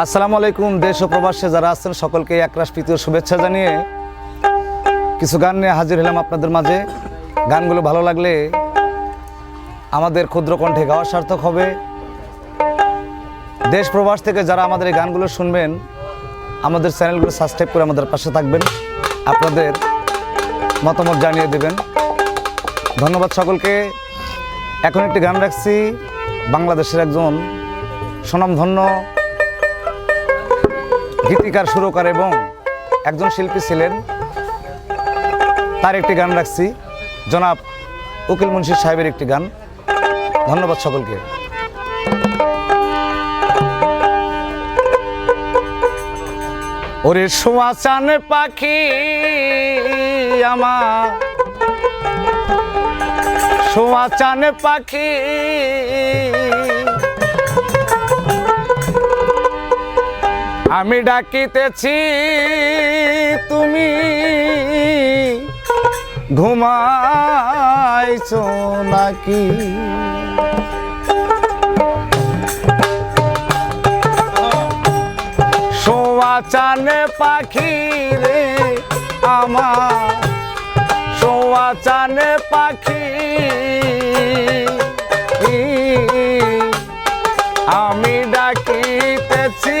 আসসালামু আলাইকুম, দেশ ও প্রবাসে যারা আছেন, সকলকে একরাশ প্রীতীয় শুভেচ্ছা জানিয়ে কিছু গান নিয়ে হাজির হলাম আপনাদের মাঝে। গানগুলো ভালো লাগলে আমাদের ক্ষুদ্র কণ্ঠে গাওয়া সার্থক হবে। দেশ প্রবাস থেকে যারা আমাদের এই গানগুলো শুনবেন, আমাদের চ্যানেলগুলো সাবস্ক্রাইব করে আমাদের পাশে থাকবেন। আপনাদের মতামত জানিয়ে দেবেন। ধন্যবাদ সকলকে। এখন একটি গান রাখছি, বাংলাদেশের একজন স্বনামধন্য গীতিকার, সুরকার এবং একজন শিল্পী ছিলেন। তার একটি গান রাখছি। জনাব উকিল মুন্সি সাহেবের একটি গান। ধন্যবাদ সকলকে। ওরে সোয়াচান পাখি আমার। সোয়াচান পাখি আমি ডাকিতেছি তুমি। ঘুমাইছো নাকি? সোয়া চানে পাখি রে আমার। সোয়া চানে পাখি আমি ডাকিতেছি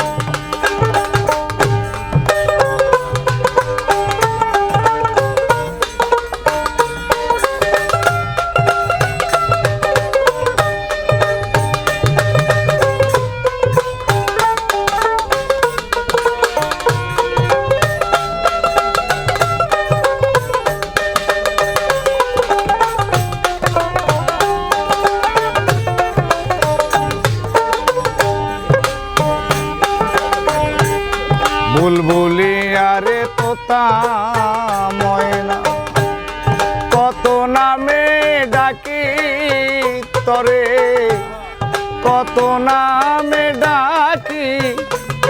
কত নামে ডাকি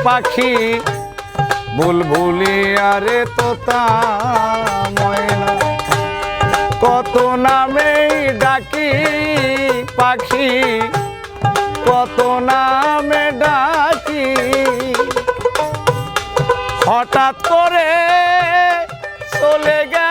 পাখি। বুলবুলি, আরে তোতা, ময়না। কত নামে ডাকি পাখি। কত নামে ডাকি। হঠাৎ করে চলে গেলে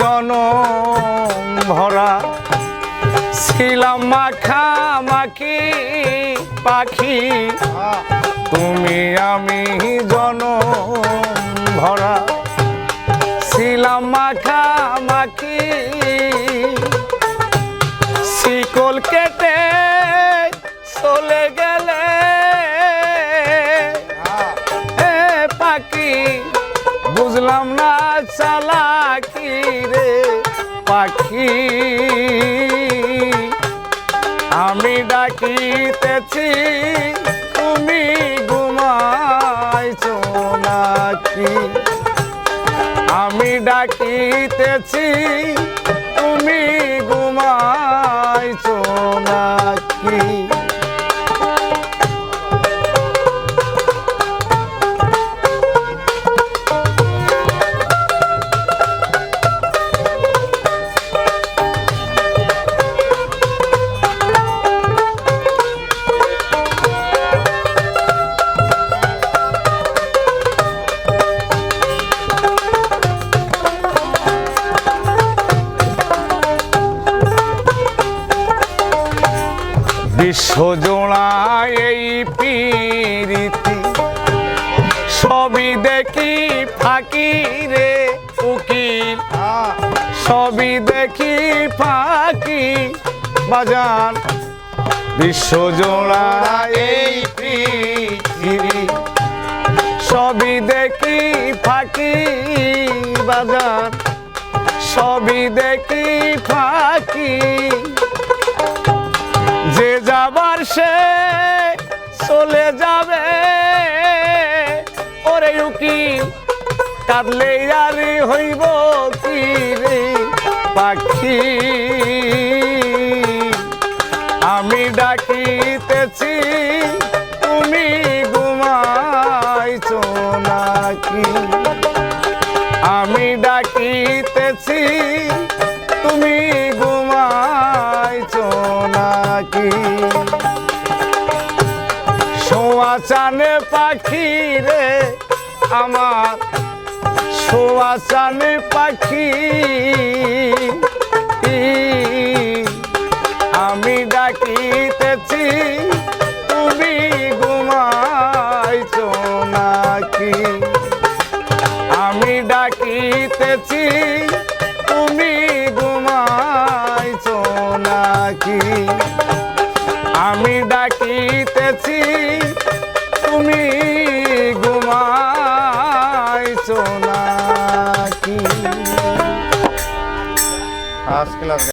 জনম ভরা। ছিলাম মাখামাখি পাখি। তুমি আমি জনম ভরা। ছিলাম মাখামাখি শিকল কেটে চলে গেলে। বুঝলাম না চালাকি রে পাখি। আমি ডাকিতেছি তুমি ঘুমাইছো নাকি? আমি ডাকিতেছি বিশ্বজোড়া এই পীরিতি। সবই দেখি ফাঁকি রে উকিল। সবই দেখি ফাঁকি বাজার বিশ্বজোড়া এই পৃথিবী সবই দেখি ফাঁকি বাজার সবই দেখি ফাঁকি যে যাবার সে চলে যাবে। ওরে উকিল কাঁদলে আর হইব কি রে পাখি? আমি ডাকিতেছি, তুমি ঘুমাইছো নাকি? আমি ডাকিতেছি শোয়া চানে পাখি রে আমার। শোয়া চানে পাখি। আমি ডাকিতেছি, তুমি ঘুমাইছো নাকি? আমি ডাকিতেছি, তুমি ঘুমাইছো নাকি? আমি ডাকিতেছি তুমি ঘুমাইছো নাকি? First class